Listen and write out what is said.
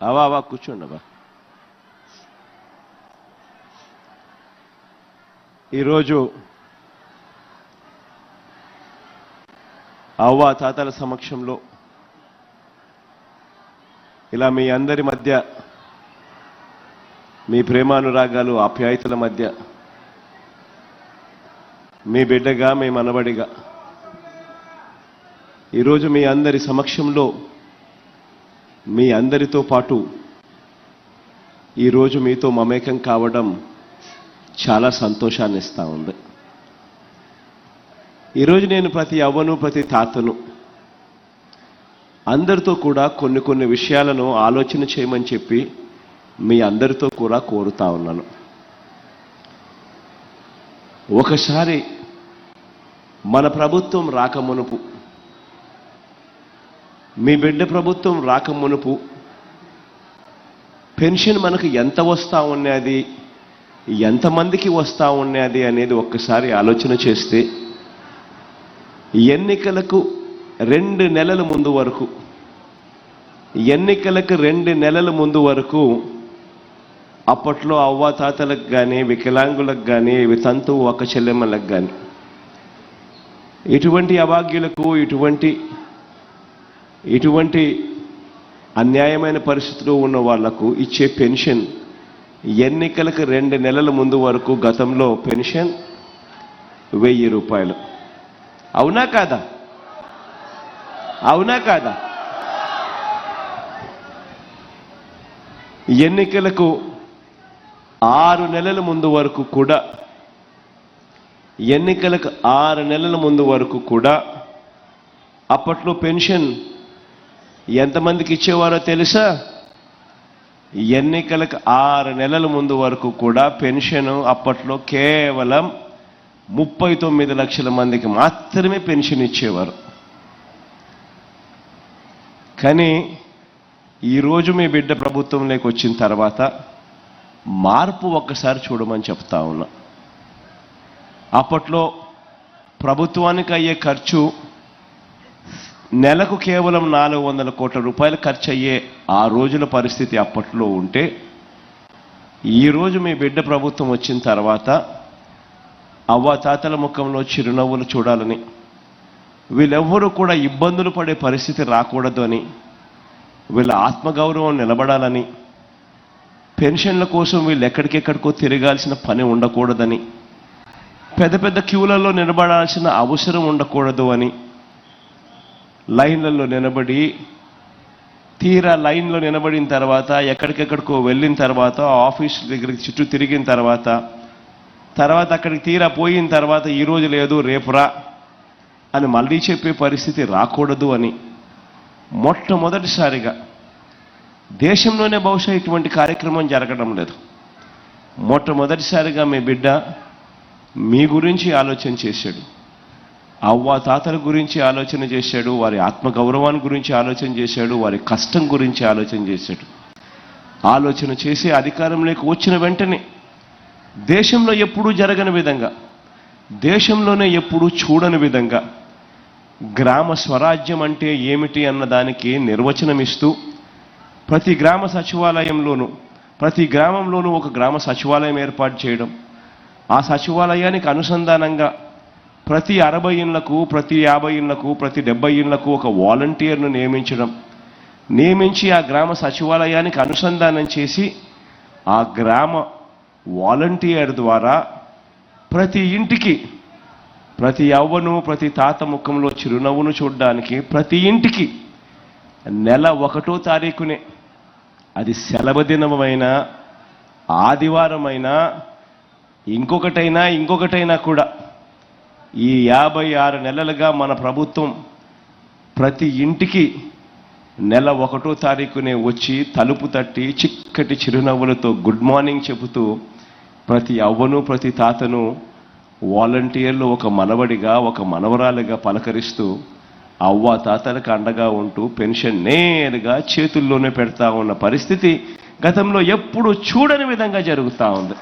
అవా అవా కూర్చోండి అవా ఈరోజు అవ్వ తాతల సమక్షంలో ఇలా మీ అందరి మధ్య మీ ప్రేమానురాగాలు ఆప్యాయతల మధ్య మీ బిడ్డగా మీ మనబడిగా ఈరోజు మీ అందరి సమక్షంలో మీ అందరితో పాటు ఈరోజు మీతో మమేకం కావడం చాలా సంతోషాన్ని ఇస్తూ ఉంది ఈరోజు నేను ప్రతి అవ్వను ప్రతి తాతను అందరితో కూడా కొన్ని కొన్ని విషయాలను ఆలోచన చేయమని చెప్పి మీ అందరితో కూడా కోరుతా ఉన్నాను. ఒకసారి మన ప్రభుత్వం రాకమునుపు మీ బిడ్డ ప్రభుత్వం రాకమునుపు పెన్షన్ మనకు ఎంత వస్తూ ఉన్నది ఎంతమందికి వస్తూ ఉన్నది అనేది ఒక్కసారి ఆలోచన చేస్తే ఎన్నికలకు రెండు నెలల ముందు వరకు ఎన్నికలకు రెండు నెలల ముందు వరకు అప్పట్లో అవ్వాతాతలకు కానీ వికలాంగులకు కానీ వితంతు ఒక చెల్లెమ్మలకు కానీ ఇటువంటి అభాగ్యులకు ఇటువంటి ఇటువంటి అన్యాయమైన పరిస్థితిలో ఉన్న వాళ్ళకు ఇచ్చే పెన్షన్ ఎన్నికలకు రెండు నెలల ముందు వరకు గతంలో పెన్షన్ వెయ్యి రూపాయలు. అవునా కాదా? అవునా కాదా? ఎన్నికలకు ఆరు నెలల ముందు వరకు కూడా ఎన్నికలకు ఆరు నెలల ముందు వరకు కూడా అప్పట్లో పెన్షన్ ఎంతమందికి ఇచ్చేవారో తెలుసా? ఎన్నికలకు ఆరు నెలల ముందు వరకు కూడా పెన్షన్ అప్పట్లో కేవలం ముప్పై తొమ్మిది లక్షల మందికి మాత్రమే పెన్షన్ ఇచ్చేవారు. కానీ ఈరోజు మీ బిడ్డ ప్రభుత్వంలోకి వచ్చిన తర్వాత మార్పు ఒక్కసారి చూడమని చెప్తా ఉన్నా. అప్పట్లో ప్రభుత్వానికి అయ్యే ఖర్చు నెలకు కేవలం నాలుగు వందల కోట్ల రూపాయలు ఖర్చు అయ్యే ఆ రోజుల పరిస్థితి అప్పట్లో ఉంటే ఈరోజు మీ బిడ్డ ప్రభుత్వం వచ్చిన తర్వాత అవ్వ తాతల ముఖంలో చిరునవ్వులు చూడాలని వీళ్ళెవ్వరూ కూడా ఇబ్బందులు పడే పరిస్థితి రాకూడదు అని వీళ్ళ ఆత్మగౌరవం నిలబడాలని పెన్షన్ల కోసం వీళ్ళు ఎక్కడికెక్కడికో తిరగాల్సిన పని ఉండకూడదని పెద్ద పెద్ద క్యూలలో నిలబడాల్సిన అవసరం ఉండకూడదు అని లైన్లలో నిలబడి తీరా లైన్లో నిలబడిన తర్వాత ఎక్కడికెక్కడికో వెళ్ళిన తర్వాత ఆఫీస్ దగ్గరికి చుట్టూ తిరిగిన తర్వాత తర్వాత అక్కడికి తీరా పోయిన తర్వాత ఈ రోజు లేదు రేపు రా అని మళ్ళీ చెప్పే పరిస్థితి రాకూడదు అని మొట్టమొదటిసారిగా దేశంలోనే బహుశా ఇటువంటి కార్యక్రమం జరగడం లేదు. మొట్టమొదటిసారిగా మీ బిడ్డ మీ గురించి ఆలోచన చేశాడు. అవ్వ తాతల గురించి ఆలోచన చేశాడు వారి ఆత్మగౌరవాన్ని గురించి ఆలోచన చేశాడు వారి కష్టం గురించి ఆలోచన చేశాడు. ఆలోచన చేసి అధికారంలోకి వచ్చిన వెంటనే దేశంలో ఎప్పుడూ జరగని విధంగా దేశంలోనే ఎప్పుడూ చూడని విధంగా గ్రామ స్వరాజ్యం అంటే ఏమిటి అన్న దానికి నిర్వచనం ఇస్తూ ప్రతి గ్రామ సచివాలయంలోనూ ప్రతి గ్రామంలోనూ ఒక గ్రామ సచివాలయం ఏర్పాటు చేయడం ఆ సచివాలయానికి అనుసంధానంగా ప్రతి అరవై ఇండ్లకు ప్రతి యాభై ఇండ్లకు ప్రతి డెబ్బై ఇండ్లకు ఒక వాలంటీర్ను నియమించడం. నియమించి ఆ గ్రామ సచివాలయానికి అనుసంధానం చేసి ఆ గ్రామ వాలంటీర్ ద్వారా ప్రతి ఇంటికి ప్రతి యవ్వను ప్రతి తాత ముఖంలో చిరునవ్వును చూడడానికి ప్రతి ఇంటికి నెల ఒకటో తారీఖునే అది సెలవు దినమైనా ఆదివారమైనా ఇంకొకటైనా ఇంకొకటైనా కూడా ఈ యాభై ఆరు నెలలుగా మన ప్రభుత్వం ప్రతి ఇంటికి నెల ఒకటో తారీఖునే వచ్చి తలుపు తట్టి చిక్కటి చిరునవ్వులతో గుడ్ మార్నింగ్ చెబుతూ ప్రతి అవ్వను ప్రతి తాతను వాలంటీర్లు ఒక మనవడిగా ఒక మనవరాలిగా పలకరిస్తూ అవ్వ తాతలకు అండగా ఉంటూ పెన్షన్ నేరుగా చేతుల్లోనే పెడతా ఉన్న పరిస్థితి గతంలో ఎప్పుడు చూడని విధంగా జరుగుతూ ఉంది.